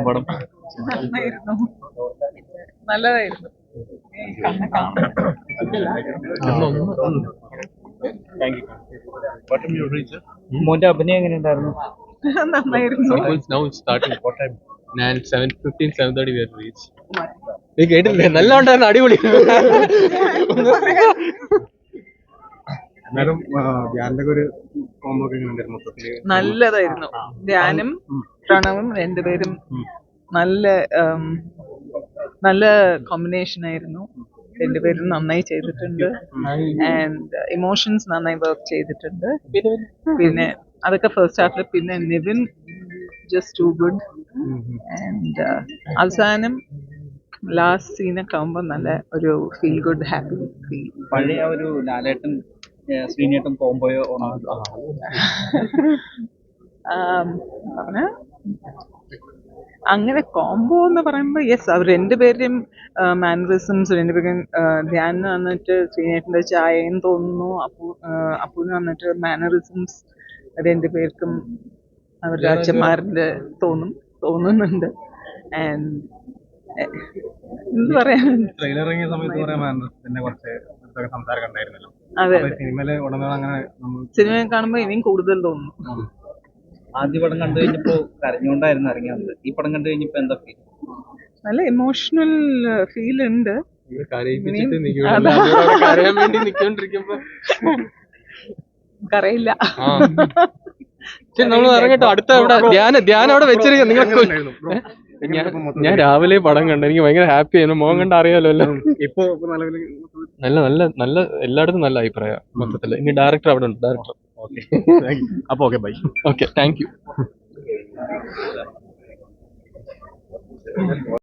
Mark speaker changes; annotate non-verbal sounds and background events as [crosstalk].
Speaker 1: പടം.
Speaker 2: നന്നായിരുന്നു. നല്ലതായിരുന്നു. കാണാൻ
Speaker 1: മോന്റെ അഭിനയം
Speaker 3: എങ്ങനെയുണ്ടായിരുന്നു? ഞാൻ സെവൻ ഫിഫ്റ്റീൻ സെവൻ തേർട്ടി വരെ റീച്ച് നീ കേട്ടില്ലേ നല്ല ഉണ്ടായിരുന്നു അടിപൊളി.
Speaker 4: ധ്യാനിന്റെ ഒരു ഒക്കെ
Speaker 2: നല്ലതായിരുന്നു. ധ്യാനും പ്രണവും രണ്ടുപേരും നല്ല നല്ല കോമ്പിനേഷൻ ആയിരുന്നു. രണ്ടുപേരും നന്നായി ചെയ്തിട്ടുണ്ട്. ആൻഡ് ഇമോഷൻസ് നന്നായി വർക്ക് ചെയ്തിട്ടുണ്ട്. പിന്നെ അതൊക്കെ ഫസ്റ്റ് ഹാഫിൽ പിന്നെ Nivin just too good and അവസാനം ലാസ്റ്റ് സീനൊക്കെ ആകുമ്പോൾ നല്ല ഒരു ഫീൽ ഗുഡ് ഹാപ്പി ഫീൽ
Speaker 1: പഴയ ഒരു ലാലേട്ടൻ ശ്രീനേട്ടൻ
Speaker 2: പറഞ്ഞ [laughs] അങ്ങനെ കോംബോ എന്ന് പറയുമ്പോൾ യെസ് അവർ രണ്ടുപേരുടെയും മാനറിസംസ് രണ്ടുപേരും ധ്യാൻ വന്നിട്ട് ശ്രീനേട്ടന്റെ ചായയും തോന്നുന്നു. അപ്പു അപ്പുവിന് വന്നിട്ട് മാനറിസംസ് രണ്ടുപേർക്കും അവരുടെ അച്ഛന്മാരുടെ തോന്നും തോന്നുന്നുണ്ട്. ആൻഡ് എന്ത് പറയാൻ?
Speaker 4: ട്രെയിലർ ഇറങ്ങിയ സമയത്ത് കുറെ മാനസിന്റെ കുറച്ച് സംസാരം ഉണ്ടായിരുന്നല്ലോ.
Speaker 2: അതെ
Speaker 4: അപ്പൊ സിനിമയിലെ ഉടനീളം അങ്ങനെ
Speaker 2: സിനിമ കാണുമ്പോൾ ഇനിയും കൂടുതൽ തോന്നുന്നു
Speaker 1: ആദ്യ പടം കണ്ടു കഴിഞ്ഞപ്പോ കരഞ്ഞുകൊണ്ടായിരുന്നു ഇറങ്ങി വന്നത്. ഈ പടം കണ്ടു കഴിഞ്ഞപ്പോ എന്താ ഫീൽ
Speaker 2: നല്ല ഇമോഷണൽ ഫീൽ ഉണ്ട്.
Speaker 3: കരയില്ല. നമ്മൾ ഇറങ്ങട്ടോ. അടുത്ത അവിടെ ധ്യാന ധ്യാനം അവിടെ വെച്ചിരിക്കും നിങ്ങൾക്ക് ഞാൻ രാവിലെ പടം കണ്ടു. എനിക്ക് ഭയങ്കര ഹാപ്പി ആയിരുന്നു. മോഹൻ കണ്ട അറിയാലോ അല്ലേ
Speaker 4: ഇപ്പൊ ഇപ്പൊ
Speaker 3: നല്ല നല്ല നല്ല എല്ലായിടത്തും നല്ല അഭിപ്രായം മൊത്തത്തിൽ. ഇനി ഡയറക്ടർ അവിടെ ഉണ്ട്. ഡയറക്ടർ.
Speaker 4: ഓക്കെ അപ്പൊ okay bye.
Speaker 3: Okay thank you.